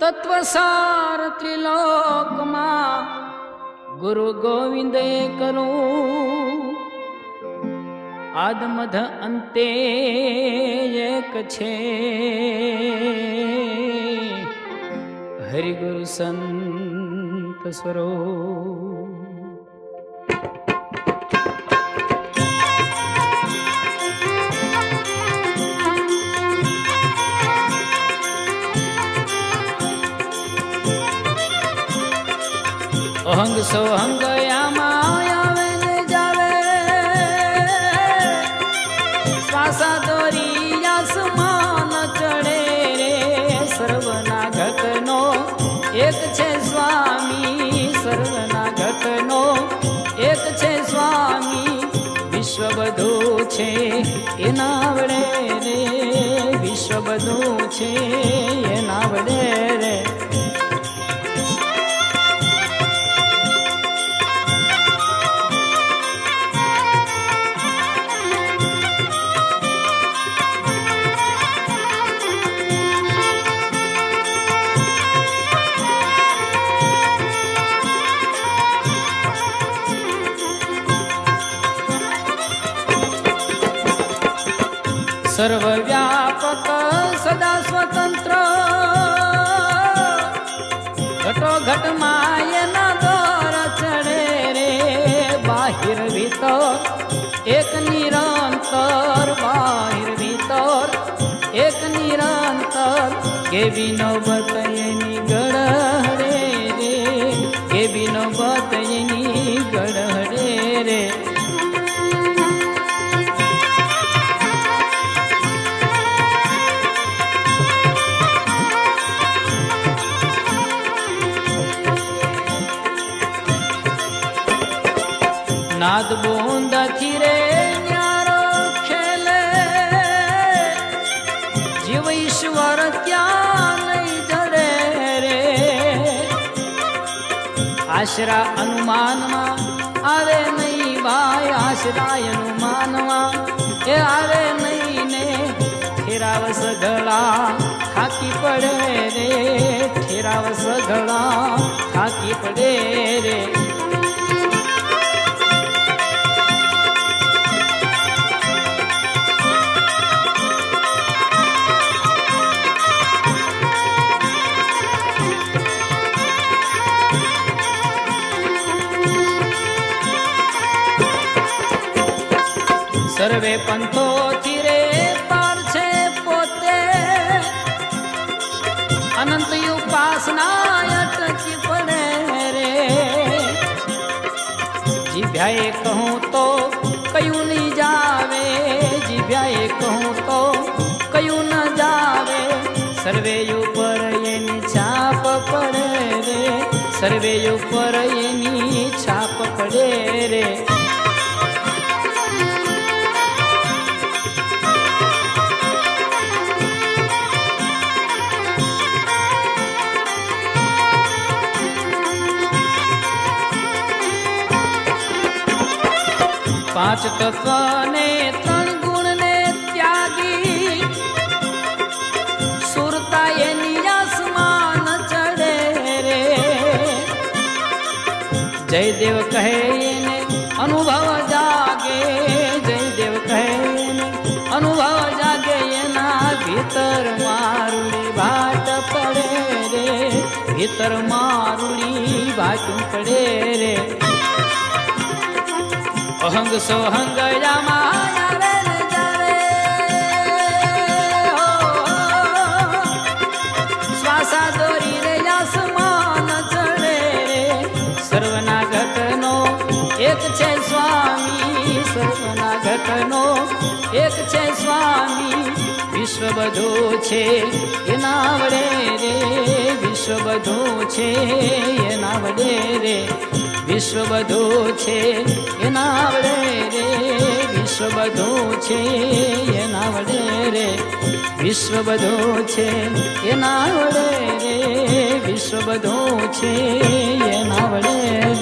તત્વસાર ત્રિલોકમાં ગુરુ ગોવિંદે કરું. આદમધ અંતે એક છે. હરિગુરુ સંત સ્વરૂપ. અહંગ સોહંગ આમાં આવે ને જાવે. શ્વાસા દોરી આસમાન ચડે રે. સર્વના ઘટનો એક છે સ્વામી સર્વના ઘટનો એક છે સ્વામી. વિશ્વ બધું છે એના વડે રે. વિશ્વ બધું છે એના વડે સર્વવ્યાપક સદા સ્વતંત્ર. ઘટો ઘટ માયના દોર ચડે રે, બાહિર ભીતર એક નિરંતર, બાહિર ભીતર એક નિરંતર, કેવી નોબત નાદ બુંદ રે ન્યારો ખેલે. જીવ ઈશ્વર ક્યાં નહીં જડે રે? આશરા અનુમાનમાં આવે નહીં ભાઈ આશરા અનુમાનમાં એ આવે નહીં ને. ઠેરાવ સઘળા ખાકી પડે રે, ઠેરાવ સઘળા ખાકી પડે રે. સર્વે પંથો રે પાર છે પોતે. અનંત ઉપાસના અટકી પડે રે. જીભ્યાએ કહું તો કયું નહીં જાવે? જીભ્યાએ કહું તો કયું ન જાવે? સર્વે ઉપર એની છાપ પડે રે. સર્વે ઉપર એની છાપ પડે રે. પાંચ તત્વ ને ત્રણ ગુણ ને ત્યાગી. સુરતા એની આસમાન ચડે રે. જયદેવ કહે એને અનુભવ જાગે. જયદેવ કહે એને અનુભવ જાગે એના ભીતર મારુડી ભાટ પડે રે. ભીતર મારુડી ભાટ પડે રે. અહંગ સોહંગ ને. શ્વાસા દોરી રે આસમાન ચડે રે. સર્વના ઘટનો એક છે સ્વામી સર્વના ઘટનો એક છે સ્વામી. વિશ્વ બધું છે, એના વડે રે. વિશ્વ બધું છે, એના વડે રે. વિશ્વ બધું છે એના વડે રે. વિશ્વ બધું છે એના વડે રે. વિશ્વ બધું છે એના વડે રે. વિશ્વ બધું છે એના વડે